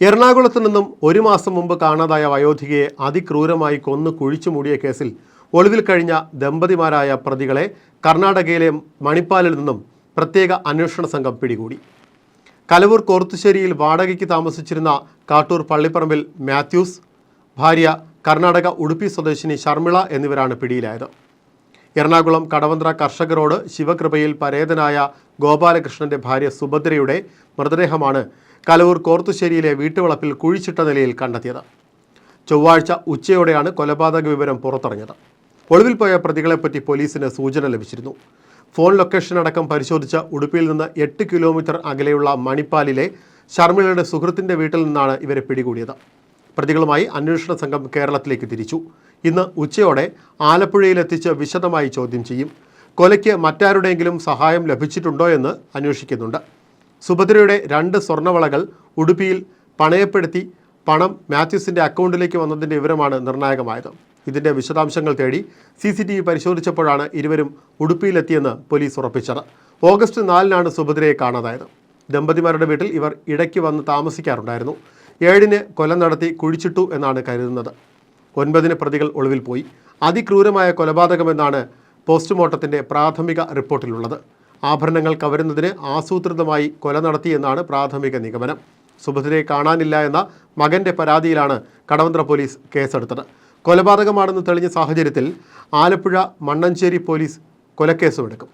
എറണാകുളത്ത് നിന്നും ഒരു മാസം മുമ്പ് കാണാതായ വയോധികയെ അതിക്രൂരമായി കൊന്നു കുഴിച്ചു മൂടിയ കേസിൽ ഒളിവിൽ കഴിഞ്ഞ ദമ്പതിമാരായ പ്രതികളെ കർണാടകയിലെ മണിപ്പാലിൽ നിന്നും പ്രത്യേക അന്വേഷണ സംഘം പിടികൂടി. കലവൂർ കോർത്തുശ്ശേരിയിൽ വാടകയ്ക്ക് താമസിച്ചിരുന്ന കാട്ടൂർ പള്ളിപ്പറമ്പിൽ മാത്യൂസ് ഭാര്യ കർണാടക ഉടുപ്പി സ്വദേശിനി ശർമിള എന്നിവരാണ് പിടിയിലായത്. എറണാകുളം കടവന്ത്ര കർഷകരോട് ശിവകൃപയിൽ പരേതനായ ഗോപാലകൃഷ്ണന്റെ ഭാര്യ സുഭദ്രയുടെ മൃതദേഹമാണ് കലവൂർ കോർത്തുശ്ശേരിയിലെ വീട്ടുവളപ്പിൽ കുഴിച്ചിട്ട നിലയിൽ കണ്ടെത്തിയത്. ചൊവ്വാഴ്ച ഉച്ചയോടെയാണ് കൊലപാതക വിവരം പുറത്തറിഞ്ഞത് ഒളിവിൽ പോയ പ്രതികളെപ്പറ്റി പോലീസിന് സൂചന ലഭിച്ചിരുന്നു. ഫോൺ ലൊക്കേഷൻ അടക്കം പരിശോധിച്ച ഉടുപ്പിയിൽ നിന്ന് എട്ട് കിലോമീറ്റർ അകലെയുള്ള മണിപ്പാലിലെ ശർമിളയുടെ സുഹൃത്തിന്റെ വീട്ടിൽ നിന്നാണ് ഇവരെ പിടികൂടിയത്. പ്രതികളുമായി അന്വേഷണ സംഘം കേരളത്തിലേക്ക് തിരിച്ചു. ഇന്ന് ഉച്ചയോടെ ആലപ്പുഴയിലെത്തിച്ച് വിശദമായി ചോദ്യം ചെയ്യും. കൊലയ്ക്ക് മറ്റാരുടെയെങ്കിലും സഹായം ലഭിച്ചിട്ടുണ്ടോ എന്ന് അന്വേഷിക്കുന്നുണ്ട്. സുഭദ്രയുടെ രണ്ട് സ്വർണവളകൾ ഉടുപ്പിയിൽ പണയപ്പെടുത്തി പണം മാത്യൂസിന്റെ അക്കൗണ്ടിലേക്ക് വന്നതിന്റെ വിവരമാണ് നിർണായകമായത്. ഇതിന്റെ വിശദാംശങ്ങൾ തേടി സി സി ടി വി പരിശോധിച്ചപ്പോഴാണ് ഇരുവരും ഉടുപ്പിയിലെത്തിയെന്ന് പോലീസ് ഉറപ്പിച്ചത്. ഓഗസ്റ്റ് നാലിനാണ് സുഭദ്രയെ കാണാതായത്. ദമ്പതിമാരുടെ വീട്ടിൽ ഇവർ ഇടയ്ക്ക് വന്ന് താമസിക്കാറുണ്ടായിരുന്നു. ഏഴിന് കൊല നടത്തി കുഴിച്ചിട്ടു എന്നാണ് കരുതുന്നത്. ഒൻപതിന് പ്രതികൾ ഒളിവിൽ പോയി. അതിക്രൂരമായ കൊലപാതകമെന്നാണ് പോസ്റ്റ്മോർട്ടത്തിന്റെ പ്രാഥമിക റിപ്പോർട്ടിലുള്ളത്. ആഭരണങ്ങൾ കവരുന്നതിന് ആസൂത്രിതമായി കൊല നടത്തിയെന്നാണ് പ്രാഥമിക നിഗമനം. സുഭദ്രയെ കാണാനില്ല എന്ന മകന്റെ പരാതിയിലാണ് കടവന്ത്ര പോലീസ് കേസെടുത്തത്. കൊലപാതകമാണെന്ന് തെളിഞ്ഞ സാഹചര്യത്തിൽ ആലപ്പുഴ മണ്ണഞ്ചേരി പോലീസ് കൊലക്കേസും എടുക്കും.